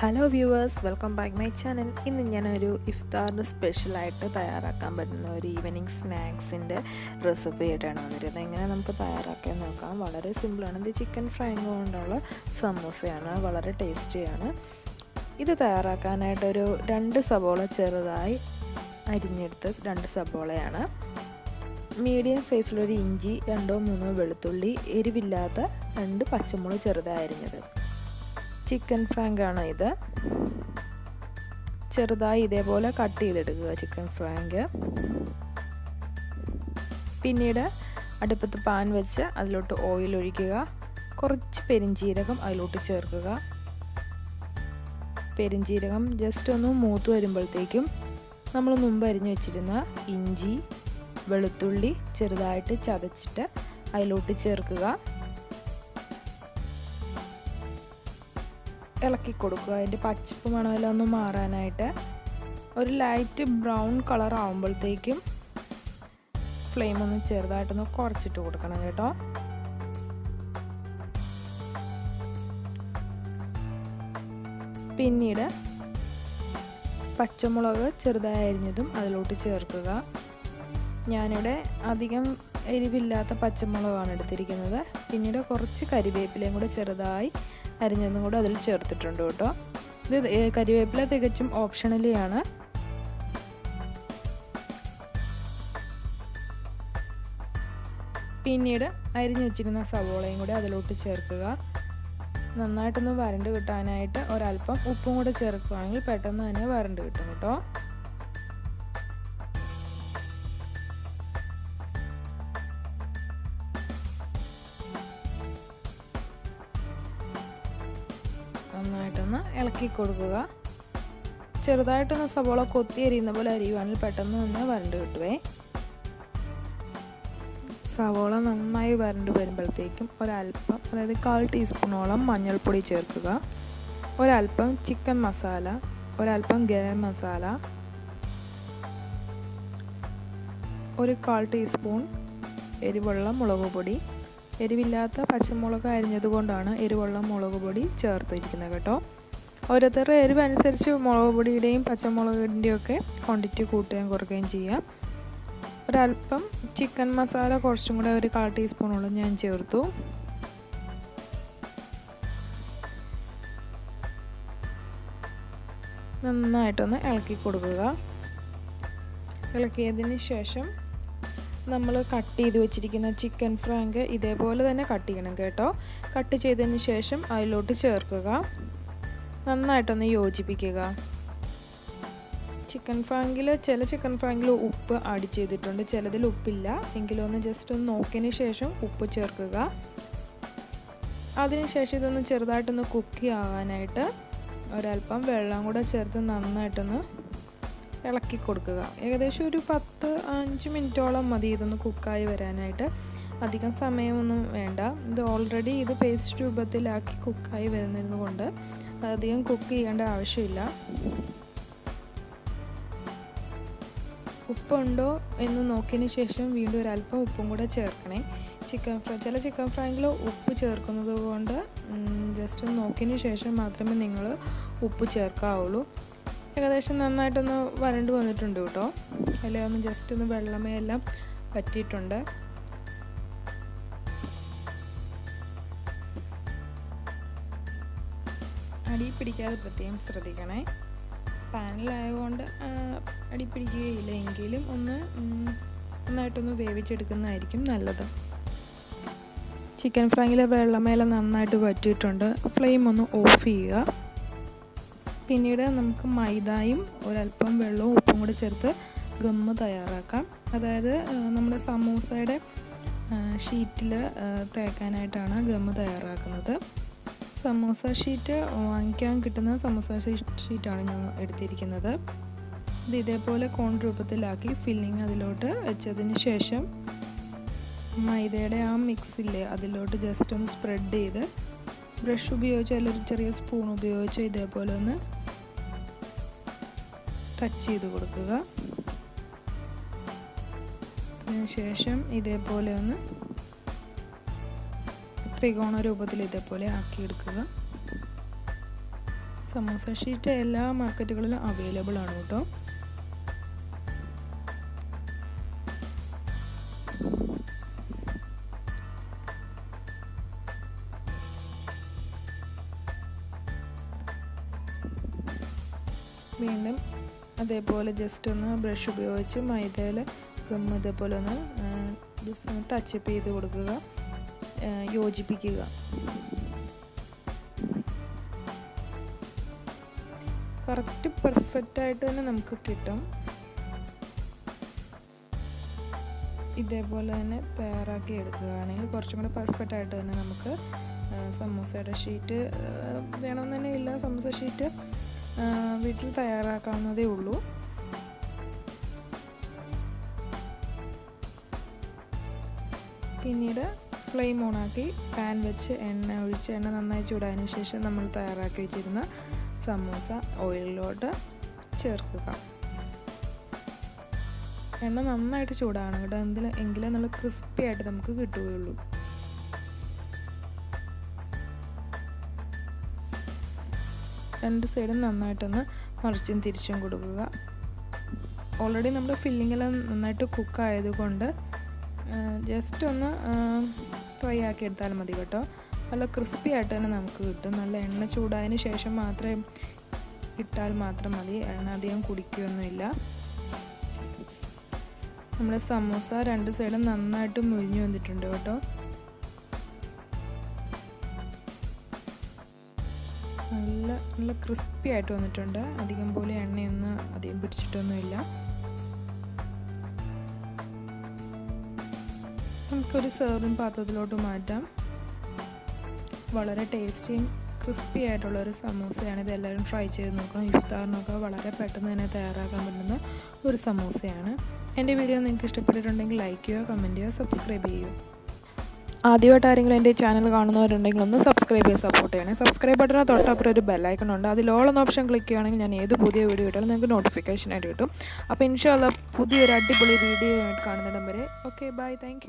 Hello viewers welcome back my channel ഇന്ന് ഞാനൊരു ഇഫ്താറിന് സ്പെഷ്യലായിട്ട് തയ്യാറാക്കാൻ പറ്റുന്ന ഒരു ഈവനിങ് സ്നാക്സിന്റെ റെസിപ്പി ആയിട്ടാണ് വന്നിരുന്നത് എങ്ങനെ നമുക്ക് തയ്യാറാക്കാൻ നോക്കാം. വളരെ സിമ്പിളാണ് ഇത് ചിക്കൻ ഫ്രൈങ് കൊണ്ടുള്ള സമൂസയാണ്. വളരെ ടേസ്റ്റിയാണ് ഇത് തയ്യാറാക്കാനായിട്ടൊരു രണ്ട് സബോള ചെറുതായി അരിഞ്ഞെടുത്ത രണ്ട് സബോളയാണ് മീഡിയം സൈസിലൊരു ഇഞ്ചി രണ്ടോ മൂന്നോ വെളുത്തുള്ളി എരിവില്ലാത്ത രണ്ട് പച്ചമുളക് ചെറുതായി അരിഞ്ഞത്. ചിക്കൻ ഫ്രാങ്കാണ് ഇത്. ചെറുതായി ഇതേപോലെ കട്ട് ചെയ്തെടുക്കുക ചിക്കൻ ഫ്രാങ്ക്. പിന്നീട് അടുപ്പത്ത് പാൻ വെച്ച് അതിലോട്ട് ഓയിൽ ഒഴിക്കുക. കുറച്ച് പെരിഞ്ചീരകം അതിലോട്ട് ചേർക്കുക. പെരിഞ്ചീരകം ജസ്റ്റ് ഒന്ന് മൂത്ത് വരുമ്പോഴത്തേക്കും നമ്മൾ മുമ്പ് അരിഞ്ഞു വെച്ചിരുന്ന ഇഞ്ചി വെളുത്തുള്ളി ചെറുതായിട്ട് ചതച്ചിട്ട് അതിലോട്ട് ചേർക്കുക. ഇളക്കി കൊടുക്കുക. അതിന്റെ പച്ചപ്പ് മണമെല്ലാം ഒന്ന് മാറാനായിട്ട്. ഒരു ലൈറ്റ് ബ്രൗൺ കളർ ആകുമ്പോഴത്തേക്കും ഫ്ലെയിം ഒന്ന് ചെറുതായിട്ടൊന്ന് കുറച്ചിട്ട് കൊടുക്കണം കേട്ടോ. പിന്നീട് പച്ചമുളക് ചെറുതായി അരിഞ്ഞതും അതിലോട്ട് ചേർക്കുക. ഞാനിവിടെ അധികം എരിവില്ലാത്ത പച്ചമുളകാണ് എടുത്തിരിക്കുന്നത്. പിന്നീട് കുറച്ച് കരിവേപ്പിലയും കൂടെ ചെറുതായി അരിഞ്ഞതും കൂടെ അതിൽ ചേർത്തിട്ടുണ്ട് കേട്ടോ. ഇത് കരിവേപ്പില തികച്ചും ഓപ്ഷണലിയാണ്. പിന്നീട് അരിഞ്ഞു വെച്ചിരുന്ന സവോളയും കൂടി അതിലോട്ട് ചേർക്കുക. നന്നായിട്ടൊന്ന് വരണ്ട് കിട്ടാനായിട്ട് ഒരല്പം ഉപ്പും കൂടെ ചേർക്കുകയാണെങ്കിൽ പെട്ടെന്ന് തന്നെ വരണ്ട് കിട്ടും കേട്ടോ. നന്നായിട്ടൊന്ന് ഇളക്കി കൊടുക്കുക. ചെറുതായിട്ടൊന്ന് സവോള കൊത്തി എരിയുന്ന പോലെ അരിയുവാണെങ്കിൽ പെട്ടെന്ന് തന്നെ വരണ്ട് കിട്ടുവേ. സവോള നന്നായി വരണ്ട് വരുമ്പോഴത്തേക്കും ഒരല്പം അതായത് കാൽ ടീസ്പൂണോളം മഞ്ഞൾപ്പൊടി ചേർക്കുക. ഒരല്പം ചിക്കൻ മസാല ഒരല്പം ഗരം മസാല ഒരു കാൽ ടീസ്പൂൺ എരിവുള്ള മുളക് പൊടി എരിവില്ലാത്ത പച്ചമുളക് അരിഞ്ഞതുകൊണ്ടാണ് എരിവുള്ള മുളക് പൊടി ചേർത്തിരിക്കുന്നത് കേട്ടോ. ഓരോരുത്തരുടെ എരിവ് അനുസരിച്ച് മുളക് പൊടിയുടെയും പച്ചമുളകിന്റെയും ഒക്കെ ക്വാണ്ടിറ്റി കൂട്ടുകയും കുറയ്ക്കുകയും ചെയ്യാം. ഒരല്പം ചിക്കൻ മസാല കുറച്ചും കൂടെ ഒരു കാൽ ടീസ്പൂണോളം ഞാൻ ചേർത്തു. നന്നായിട്ടൊന്ന് ഇളക്കി കൊടുക്കുക. ഇളക്കിയതിന് ശേഷം നമ്മൾ കട്ട് ചെയ്ത് വെച്ചിരിക്കുന്ന ചിക്കൻ ഫ്രാങ്ക് ഇതേപോലെ തന്നെ കട്ട് ചെയ്യണം കേട്ടോ. കട്ട് ചെയ്തതിന് ശേഷം അതിലോട്ട് ചേർക്കുക. നന്നായിട്ടൊന്ന് യോജിപ്പിക്കുക. ചിക്കൻ ഫ്രാങ്കിൽ ചില ചിക്കൻ ഫ്രാങ്കിൽ ഉപ്പ് ആഡ് ചെയ്തിട്ടുണ്ട്. ചിലതിൽ ഉപ്പില്ല. എങ്കിലും ഒന്ന് ജസ്റ്റ് ഒന്ന് നോക്കിയതിന് ശേഷം ഉപ്പ് ചേർക്കുക. അതിനുശേഷം ഇതൊന്ന് ചെറുതായിട്ടൊന്ന് കുക്ക് ആവാനായിട്ട് ഒരല്പം വെള്ളം കൂടെ ചേർത്ത് നന്നായിട്ടൊന്ന് ഇളക്കി കൊടുക്കുക. ഏകദേശം ഒരു പത്ത് അഞ്ച് മിനിറ്റോളം മതി ഇതൊന്ന് കുക്കായി വരാനായിട്ട്. അധികം സമയമൊന്നും വേണ്ട. ഇത് ഓൾറെഡി ഇത് പേസ്റ്റ് രൂപത്തിലാക്കി കുക്കായി വരുന്നതുകൊണ്ട് അധികം കുക്ക് ചെയ്യേണ്ട ആവശ്യമില്ല. ഉപ്പുണ്ടോ എന്ന് നോക്കിയതിന് ശേഷം വീണ്ടും ഒരല്പം ഉപ്പും കൂടെ ചേർക്കണേ. ചിക്കൻ ഫ്രൈ ചില ചിക്കൻ ഫ്രൈയിൽ ഉപ്പ് ചേർക്കുന്നത് കൊണ്ട് ജസ്റ്റ് നോക്കിയതിന് ശേഷം മാത്രമേ നിങ്ങൾ ഉപ്പ് ചേർക്കാവുള്ളൂ. ഏകദേശം നന്നായിട്ടൊന്ന് വരണ്ട് വന്നിട്ടുണ്ട് കേട്ടോ. അല്ലെ ഒന്ന് ജസ്റ്റ് ഒന്ന് വെള്ളമേ എല്ലാം പറ്റിയിട്ടുണ്ട്. അടി പിടിക്കാതെ പ്രത്യേകം ശ്രദ്ധിക്കണേ. പാനിലായതുകൊണ്ട് അടി പിടിക്കുകയില്ല. എങ്കിലും ഒന്ന് നന്നായിട്ടൊന്ന് വേവിച്ചെടുക്കുന്നതായിരിക്കും നല്ലത്. ചിക്കൻ ഫ്രൈയിലെ വെള്ളമേല നന്നായിട്ട് പറ്റിയിട്ടുണ്ട് ഫ്ലെയിം ഒന്ന് ഓഫ് ചെയ്യുക. പിന്നീട് നമുക്ക് മൈദയും ഒരല്പം വെള്ളവും ഉപ്പും കൂടി ചേർത്ത് ഗമ്മ് തയ്യാറാക്കാം. അതായത് നമ്മുടെ സമൂസയുടെ ഷീറ്റിൽ തേക്കാനായിട്ടാണ് ഗമ്മ് തയ്യാറാക്കുന്നത്. സമൂസ ഷീറ്റ് വാങ്ങിക്കാൻ കിട്ടുന്ന സമൂസ ഷീറ്റാണ് ഞാൻ എടുത്തിരിക്കുന്നത്. ഇത് ഇതേപോലെ കോൺ രൂപത്തിലാക്കി ഫില്ലിങ് അതിലോട്ട് വെച്ചതിന് ശേഷം മൈദയുടെ ആ മിക്സില്ലേ അതിലോട്ട് ജസ്റ്റ് ഒന്ന് സ്പ്രെഡ് ചെയ്ത് ബ്രഷ് ഉപയോഗിച്ച് അല്ലെങ്കിൽ ചെറിയ സ്പൂൺ ഉപയോഗിച്ച് ഇതേപോലെ ഒന്ന് ടച്ച് ചെയ്ത് കൊടുക്കുക. അതിനുശേഷം ഇതേപോലെ ഒന്ന് ത്രികോണ രൂപത്തിൽ ഇതേപോലെ ആക്കിയെടുക്കുക. സമോസ ഷീറ്റ് എല്ലാ മാർക്കറ്റുകളിലും അവൈലബിൾ ആണ് കേട്ടോ. വീണ്ടും അതേപോലെ ജസ്റ്റ് ഒന്ന് ബ്രഷ് ഉപയോഗിച്ച് മൈദയിൽ കമ്മ ഇതേപോലെ ഒന്ന് ജസ്റ്റ് ഒന്ന് ടച്ചപ്പ് ചെയ്ത് കൊടുക്കുക. യോജിപ്പിക്കുക. കറക്റ്റ് പെർഫെക്റ്റ് ആയിട്ട് തന്നെ നമുക്ക് കിട്ടും. ഇതേപോലെ തന്നെ തയ്യാറാക്കി എടുക്കുകയാണെങ്കിൽ കുറച്ചും കൂടെ പെർഫെക്റ്റ് ആയിട്ട് തന്നെ നമുക്ക് സമൂസയുടെ ഷീറ്റ് വേണമെന്ന് തന്നെ ഇല്ല സമൂസ ഷീറ്റ് വീട്ടിൽ തയ്യാറാക്കാവുന്നതേ ഉള്ളൂ. പിന്നീട് ഫ്ലെയിം ഓണാക്കി പാൻ വെച്ച് എണ്ണ ഒഴിച്ച് എണ്ണ നന്നായി ചൂടായതിനു ശേഷം നമ്മൾ തയ്യാറാക്കി വെച്ചിരുന്ന സമൂസ ഓയിലിലോട്ട് ചേർക്കുക. എണ്ണ നന്നായിട്ട് ചൂടാകണം കേട്ടോ. എന്തിൽ നല്ല ക്രിസ്പി ആയിട്ട് നമുക്ക് കിട്ടുകയുള്ളൂ. രണ്ട് സൈഡും നന്നായിട്ടൊന്ന് മറിച്ചും തിരിച്ചും കൊടുക്കുക. ഓൾറെഡി നമ്മുടെ ഫില്ലിംഗ് എല്ലാം നന്നായിട്ട് കുക്ക് ആയതുകൊണ്ട് ജസ്റ്റ് ഒന്ന് ഫ്രൈ ആക്കി എടുത്താൽ മതി കേട്ടോ. നല്ല ക്രിസ്പി ആയിട്ട് തന്നെ നമുക്ക് കിട്ടും. നല്ല എണ്ണ ചൂടായതിന് ശേഷം മാത്രമേ ഇട്ടാൽ മാത്രം മതി. എണ്ണ അധികം കുടിക്കുകയൊന്നുമില്ല. നമ്മുടെ സമോസ രണ്ട് സൈഡും നന്നായിട്ട് മുരിഞ്ഞു വന്നിട്ടുണ്ട് കേട്ടോ. നല്ല നല്ല ക്രിസ്പി ആയിട്ട് വന്നിട്ടുണ്ട്. അധികം പോലെ എണ്ണയൊന്നും അധികം പിടിച്ചിട്ടൊന്നുമില്ല. നമുക്കൊരു സെർവിങ് പാത്രത്തിലോട്ട് മാറ്റാം. വളരെ ടേസ്റ്റിയും ക്രിസ്പി ആയിട്ടുള്ള ഒരു സമൂസയാണ്. ഇത് എല്ലാവരും ട്രൈ ചെയ്ത് നോക്കണം. ഇഫ്താറിനൊക്കെ വളരെ പെട്ടെന്ന് തന്നെ തയ്യാറാക്കാൻ പറ്റുന്ന ഒരു സമൂസയാണ്. എന്റെ വീഡിയോ നിങ്ങൾക്ക് ഇഷ്ടപ്പെട്ടിട്ടുണ്ടെങ്കിൽ ലൈക്ക് ചെയ്യുക കമന്റ് ചെയ്യുക സബ്സ്ക്രൈബ് ചെയ്യുക. ആദ്യമായിട്ട് ആരെങ്കിലും എന്റെ ചാനൽ കാണുന്നവരുണ്ടെങ്കിൽ ഒന്ന് സബ്സ്ക്രൈബ് ചെയ്ത് സപ്പോർട്ട് ചെയ്യണേ. സബ്സ്ക്രൈബ് ബട്ടണ തൊട്ടപ്പുറം ഒരു ബെല്ലൈക്കൺ ഉണ്ട്. അതിൽ ഓൾ എന്ന ഓപ്ഷൻ ക്ലിക്ക് ചെയ്യുകയാണെങ്കിൽ ഞാൻ ഏത് പുതിയ വീഡിയോ ഇട്ടാലും നിങ്ങൾക്ക് നോട്ടിഫിക്കേഷൻ ആയിട്ട് കിട്ടും. അപ്പോൾ ഇൻഷാല്ല പുതിയൊരു അടിപൊളി വീഡിയോ ആയിട്ട് കാണുന്നിടം വരെ. Okay bye thank